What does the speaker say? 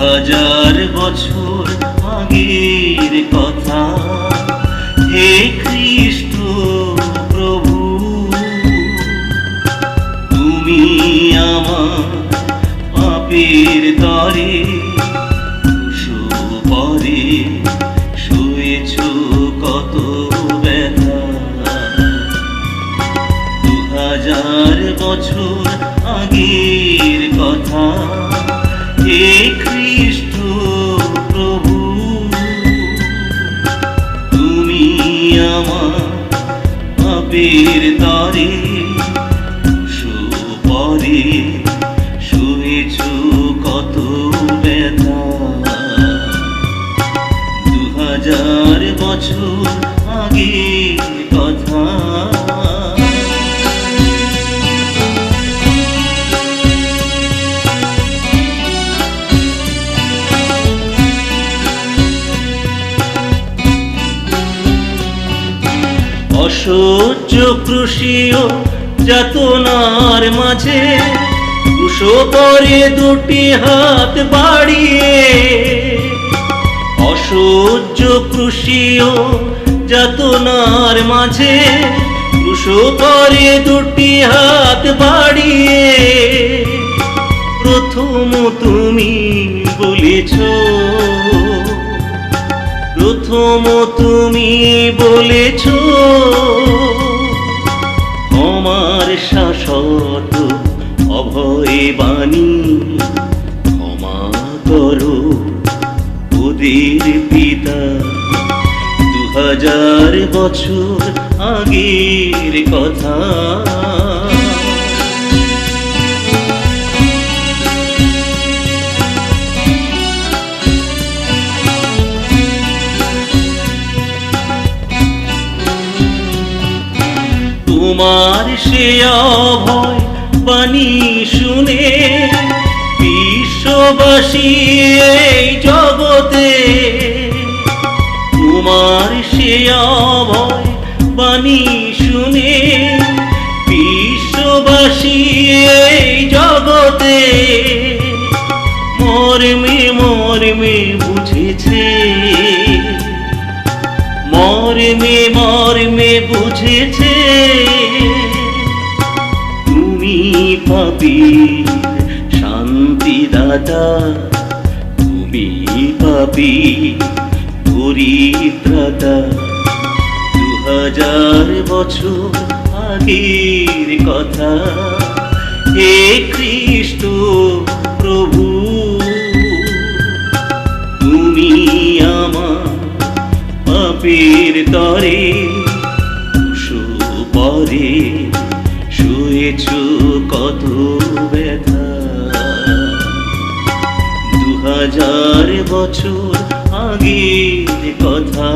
হাজার বছর আগের কথা। হে খ্রিস্ট প্রভু, তুমি আমার পাপের দরে পরে শুয়েছ, কত ব্যথা। দু হাজার বছর আগের কথা এক পাপের তরে সুপরে শুয়েছ কত ব্যথা। দু হাজার বছর আগে অসহ্য কৃষিও যাতনার মাঝে কুশো করে দুটি হাত বাড়িয়ে অসহ্য কৃষিও যাতনার মাঝে কুশো করে দুটি হাত বাড়িয়ে প্রথম তুমি বলেছ প্রথম তুমি বলেছ আমার শাশ্বত অভয় বাণী ক্ষমা করো ওদের পিতা। দু হাজার বছর আগের কথা তোমার সে অভয় বাণী শুনে বিশ্ববাসী এই জগতে। তোমার সে অভয় বাণী শুনে বিশ্ববাসী এই জগতে। মর্মে মর্মে বুঝেছে, মর্মে মর্মে বুঝেছে তুমি পাপি শান্তি দাদা তুমি পাপি পরিত্রাতা দু হাজার বছর আগের কথা। হে খ্রিস্ট প্রভু, তুমি আমার পাপের তরে সুপরে শুয়েছ কত ব্যথা? দু হাজার বছর আগের কথা।